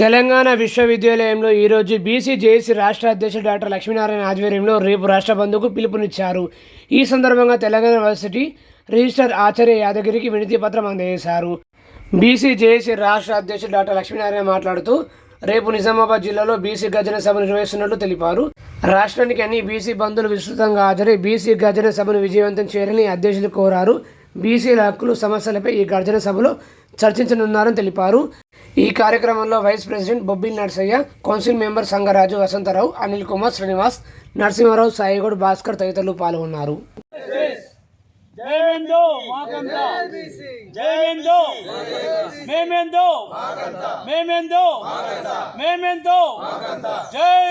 తెలంగాణ విశ్వవిద్యాలయంలో ఈరోజు BC JAC రాష్ట్ర అధ్యక్షుడు డాక్టర్ లక్ష్మీనారాయణ ఆధ్వర్యంలో రేపు రాష్ట్ర బంధుకు పిలుపునిచ్చారు. ఈ సందర్భంగా తెలంగాణ యూనివర్సిటీ రిజిస్టర్ ఆచార్య యాదగిరికి వినతి పత్రం అందజేశారు. బీసీ జేఏసీ రాష్ట్ర అధ్యక్షుడు డాక్టర్ లక్ష్మీనారాయణ మాట్లాడుతూ రేపు నిజామాబాద్ జిల్లాలో బీసీ గర్జన సభ నిర్వహిస్తున్నట్లు తెలిపారు. రాష్ట్రానికి అన్ని బీసీ బంధువులు విస్తృతంగా హాజరై బీసీ గర్జన సభను విజయవంతం చేయాలని అధ్యక్షులు కోరారు. బీసీల హక్కులు సమస్యలపై ఈ గర్జన సభలో చర్చించనున్నారని తెలిపారు. ఈ కార్యక్రమంలో vice president Bobbil Narsaiah council member Sangaraju Vasantharao Anil Kumar Srinivas Narasimharao Sai Goud Bhaskar తదితరులు పాల్గొన్నారు. జై